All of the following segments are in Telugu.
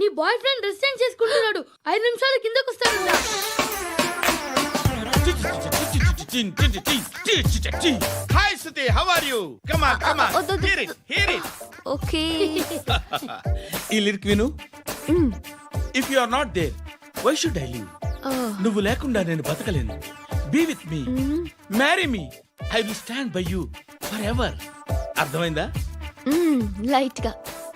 నీ బాయ్ ఫ్రెండ్ చేంజ్ చేసుకుంటున్నాడు. ఐదు నిమిషాలు కిందకు వస్తాడు hi Shruti how are you come on come on వద్దు, వద్దు. Hear it hear it okay ఈ లిరిక్ విను. If you are not there why should I live నువ్వు లేకుండా నేను బతకలేను. Be with me marry me I will stand by you forever అర్థమైందా? లైట్గా.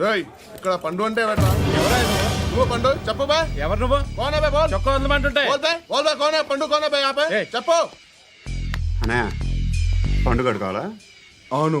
రేయ్ ఇక్కడ పండు అంటే ఎవరా నువ్వు పండు? చెప్పు బా. ఎవరు నువ్వు? కోనే బే బోల్. చొక్కా వదలమంటుంటే బోల్ బే బోల్ బే కోనే పండు కోనే బే ఆపే. చెప్పు. అనే పండుగ కావాలా అవును.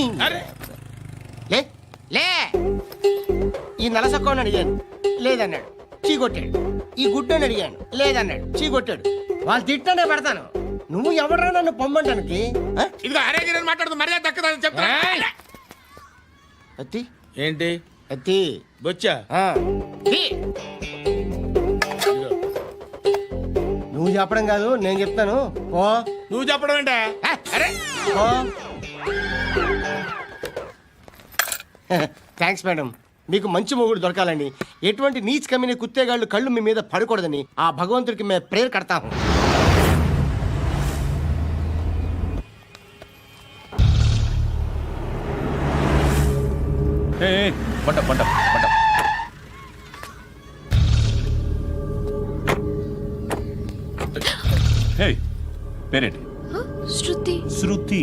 అరే. లే లే. ఈ నలసక్కని అడిగాను లేదన్నాడు. చీ కొట్టాడు ఈ గుడ్డని అడిగాను లేదన్నాడు. చీ కొట్టాడు వాళ్ళు తిట్టానే పెడతాను. నువ్వు ఎవడరా నన్ను పొమ్మంటానికి? ఆ? ఇదిగో అరే గిరని మాట్లాడుతూ మర్యాద దక్కదని చెప్తా అత్తి. ఏంటి? అత్తి. బొచ్చా? ఆ. తీ. నువ్వు చెప్పడం కాదు నేను చెప్తాను. ఓ నువ్వు చెప్పడం ఏంటే? అరే. ఓ థ్యాంక్స్ మేడం మీకు మంచి మొగుడు దొరకాలని ఎటువంటి నీచ్ కమ్మిన కుత్తేగాళ్ళు కళ్ళు మీ మీద పడకూడదని ఆ భగవంతుడికి మేము ప్రేయర్ కడతాము పంట పంట పంట. హే పేరేంటి? శృతి. శృతి.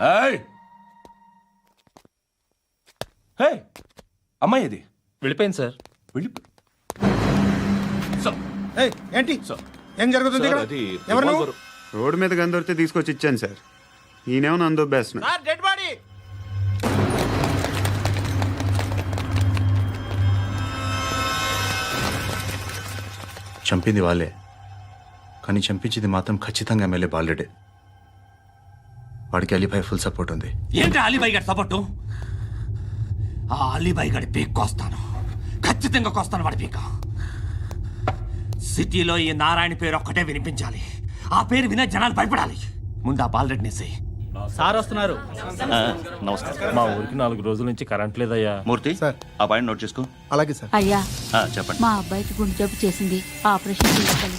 ఏయ్! ఏయ్, అమ్మాయి ఇది వెళ్ళిపోయింది సార్. వెళ్ళి సార్. ఏయ్, ఏంటి? ఏం జరుగుతుంది ఇక్కడ? అది ఎవరు నువ్వు? రోడ్డు మీద గన్ను దొరికితే తీసుకొచ్చి ఇచ్చాను సార్. ఈయనేమో నన్ను దొబ్బేస్తున్నా బాడీ! చంపింది వాళ్ళే. కానీ చంపించింది మాత్రం ఖచ్చితంగా ఎమ్మెల్యే బాలుడే. వాడికి అలీభాయ్ ఫుల్ సపోర్ట్ ఉంది. ఏంటి అలీబాయి గారి సపోర్టు? ఆ అలీబాయి గారి పీక్ కోస్తాను. ఖచ్చితంగా కోస్తాను వాడి పీక. సిటీలో ఈ నారాయణ పేరు ఒక్కటే వినిపించాలి. ఆ పేరు వినే జనాలు భయపడాలి. ముందు ఆ బాలరెడ్డిని నెసేయి సార్ వస్తున్నారు. నమస్కారం మా ఊరికి నాలుగు రోజుల నుంచి కరెంట్ లేదయ్యా. మూర్తి ఆ పాయింట్ నోట్ చేసుకో. అలాగే సార్. అయ్యా. ఆ, చెప్పండి. మా అబ్బాయికి గుండె జబ్బు చేసింది. ఆపరేషన్ చేయాలి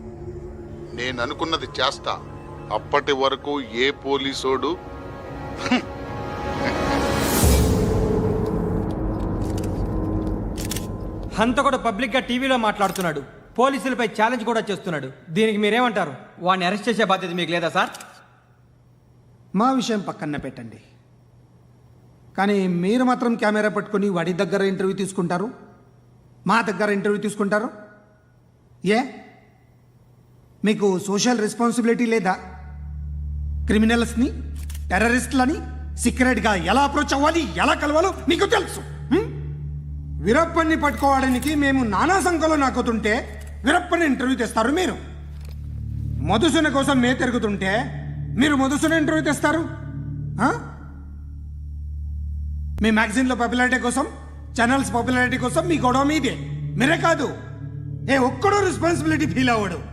నేను అనుకున్నది చేస్తా. అప్పటి వరకు ఏ పోలీసోడు? హంత కూడా పబ్లిక్గా టీవీలో మాట్లాడుతున్నాడు. పోలీసులపై ఛాలెంజ్ కూడా చేస్తున్నాడు. దీనికి మీరేమంటారు? వాడిని అరెస్ట్ చేసే బాధ్యత మీకు లేదా సార్? మా విషయం పక్కన పెట్టండి. కానీ మీరు మాత్రం కెమెరా పట్టుకొని వాడి దగ్గర ఇంటర్వ్యూ తీసుకుంటారు? మా దగ్గర ఇంటర్వ్యూ తీసుకుంటారు? ఏ? మీకు సోషల్ రెస్పాన్సిబిలిటీ లేదా? క్రిమినల్స్ని టెర్రరిస్ట్లని సీక్రెట్గా ఎలా అప్రోచ్ అవ్వాలి ఎలా కలవాలో మీకు తెలుసు. వీరప్పని పట్టుకోవడానికి మేము నానా సంఖ్యలో నాకుతుంటే వీరప్పని ఇంటర్వ్యూ తెస్తారు మీరు. మధుసూన కోసం మే తిరుగుతుంటే మీరు మధుసూన ఇంటర్వ్యూ తెస్తారు. మీ మ్యాగజైన్లో పాపులారిటీ కోసం ఛానల్స్ పాపులారిటీ కోసం మీ గొడవ మీదే. మీరే కాదు. ఏ ఒక్కడో రెస్పాన్సిబిలిటీ ఫీల్ అవ్వడు.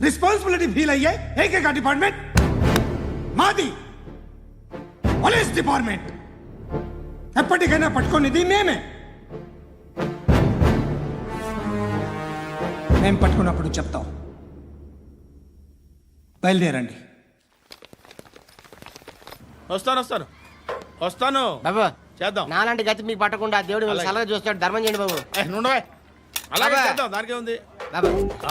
రెస్పాన్సిబిలిటీ ఫీల్ అయ్యే ఏకైక డిపార్ట్మెంట్ మాది పోలీస్ డిపార్ట్మెంట్ ఎప్పటికైనా పట్టుకునేది మేమే మేము పట్టుకున్నప్పుడు చెప్తాం బయలుదేరండి వస్తాను వస్తాను। వస్తాను। బాబు చేద్దాం. నాలాంటి గతి మీకు పట్టకుండా దేవుడు మిమ్మల్ని. సలహా చూస్తాడు. ధర్మం చేయండి బాబు. ఏ, నుండవే అలాగే. చేద్దాం దానికే ఉంది. బాబు. ఆ?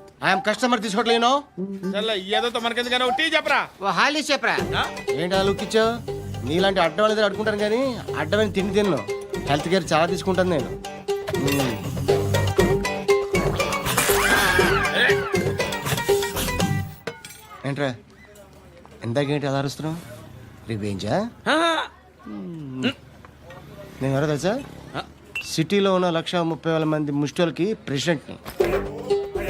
ఐఎమ్ కస్టమర్ తీసుకోవట్లేను చల్ల ఏదో మనకెందుకైనా టీ చెప్పరా? ఓ హాలీ చెప్పరా? ఏంటి అలా నీలాంటి అడ్డం వాళ్ళ దగ్గర అడుకుంటాను కానీ అడ్డమైన తిండి తిన్ను. హెల్త్ కేర్ చాలా తీసుకుంటాను నేను. ఏంట్రా? ఇందాకేంటి అలా అరుస్తున్నావు? రివేంజా నేను ఎవరో తెలుసా? సిటీలో ఉన్న లక్ష ముప్పై వేల మంది ముష్టిలకి ప్రెసిడెంట్ని